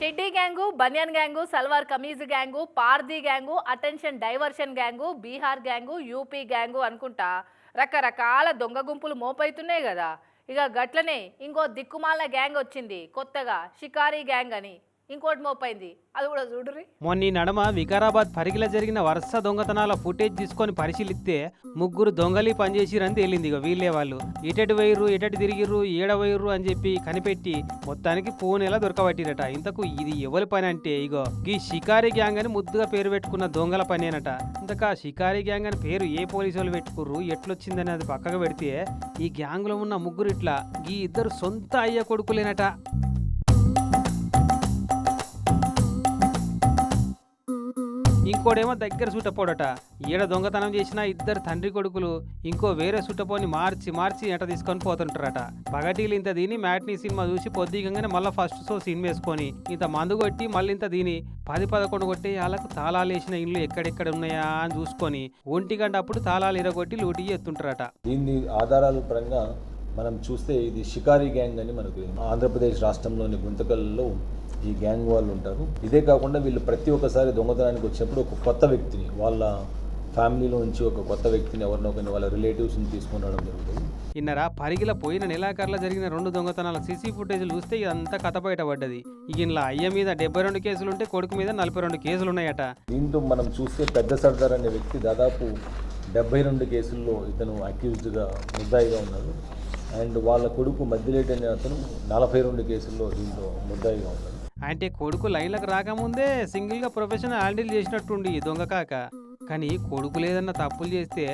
Chaddi gang banian gang salwar kameez gang Pardhi gang attention diversion gang Bihar gang UP gang అనుకుంటా రకరకాల దొంగ గుంపులు మోపైతున్నాయి కదా. ఇక గట్లనే ఇంకో దిక్కుమాల గ్యాంగ్ వచ్చింది కొత్తగా షికారీ గ్యాంగ్ అని. ఇంకోటి మోపైంది. అది కూడా చూడరి మొన్న నడమ వికారాబాద్ పరిగిల జరిగిన వరుస దొంగతనాల ఫుటేజ్ తీసుకొని పరిశీలిస్తే ముగ్గురు దొంగలి పనిచేసిరని తేలింది ఇక వీళ్ళే వాళ్ళు. ఇటటి వైర్రు ఇటటి తిరిగిర్రు ఏడ వైర్రు అని చెప్పి కనిపెట్టి మొత్తానికి ఫోన్ ఎలా దొరకబట్టిరట. ఇంతకు ఇది ఎవరి పని అంటే ఇగో ఈ షికారి గ్యాంగ్ అని ముద్దుగా పేరు పెట్టుకున్న దొంగల పనేనట. ఇంతక షికారి గ్యాంగ్ అని పేరు ఏ పోలీసు వాళ్ళు పెట్టుకుర్రు ఎట్లొచ్చిందని అది పక్కకు పెడితే ఈ గ్యాంగ్లో ఉన్న ముగ్గురు ఇట్లా ఈ ఇద్దరు సొంత అయ్య కొడుకులేనట. ఇంకోడేమో దగ్గర సుట్టపోడట ఈడ దొంగతనం చేసిన ఇద్దరు తండ్రి కొడుకులు ఇంకో వేరే సుట్టపోని మార్చి మార్చి ఎట తీసుకొని పోతుంటారట. పగటీలు ఇంత దీని మ్యాట్నీ సినిమా చూసి పొద్దుగంగానే మళ్ళీ ఫస్ట్ షో సినిమా వేసుకొని ఇంత మందు కొట్టి మళ్ళీ ఇంత దీని పది పదకొండు కొట్టి వాళ్ళకు తాళాలు వేసిన ఇండ్లు ఎక్కడెక్కడ ఉన్నాయా అని చూసుకొని ఒంటి గంట అప్పుడు తాళాలు ఇరగొట్టి లూటి ఎత్తుంటారట దీన్ని ఆధారాల పరంగా మనం చూస్తే ఇది షికారి గ్యాంగ్ అని మనకు ఆంధ్రప్రదేశ్ రాష్ట్రంలోని గుంతకల్లో ఈ గ్యాంగ్ వాళ్ళు ఉంటారు. ఇదే కాకుండా వీళ్ళు ప్రతి ఒక్కసారి దొంగతనానికి వచ్చినప్పుడు ఒక కొత్త వ్యక్తిని వాళ్ళ ఫ్యామిలీలో నుంచి ఒక కొత్త వ్యక్తిని ఎవరినో కొన్ని వాళ్ళ రిలేటివ్స్ని తీసుకొని రావడం జరుగుతుంది. ఇన్నరా పరిగిల పోయిన నెలాఖరులో జరిగిన రెండు దొంగతనాల సీసీ ఫుటేజ్లు చూస్తే ఇదంతా కథ బయటపడ్డది ఇక ఇంట్లో అయ్య మీద డెబ్బై రెండు కేసులు ఉంటే కొడుకు మీద నలభై రెండు కేసులు ఉన్నాయట. దీంతో మనం చూస్తే పెద్ద సర్దార్ అనే వ్యక్తి దాదాపు డెబ్బై రెండు కేసుల్లో ఇతను అక్యూజ్డ్గా ముద్దాయిగా ఉన్నాడు. అండ్ వాళ్ళ కొడుకు మధ్యలేటి అనే అతను నలభై రెండు కేసుల్లో దీంట్లో ముద్దాయిగా ఉన్నాడు. అంటే కొడుకు లైన్లకు రాకముందే సింగిల్గా ప్రొఫెషన్ హ్యాండిల్ చేసినట్టుండి దొంగ కాక. కానీ కొడుకు లేదన్న తప్పులు చేస్తే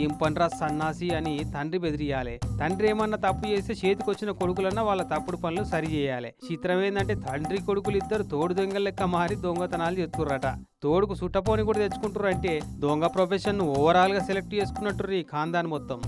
ఏం పనిరా సన్నాసి అని తండ్రి బెదిరియాలి. తండ్రి ఏమన్నా తప్పు చేస్తే చేతికొచ్చిన కొడుకులన్నా వాళ్ళ తప్పుడు పనులు సరి చేయాలి. చిత్రం ఏంటంటే తండ్రి కొడుకులు ఇద్దరు తోడు దొంగల లెక్క మారి దొంగతనాలు చెప్తుర్రట తోడుకు సుట్టపోని కూడా తెచ్చుకుంటారు అంటే దొంగ ప్రొఫెషన్ ఓవరాల్గా సెలెక్ట్ చేసుకున్నట్టు ఈ ఖాందాన్ మొత్తం.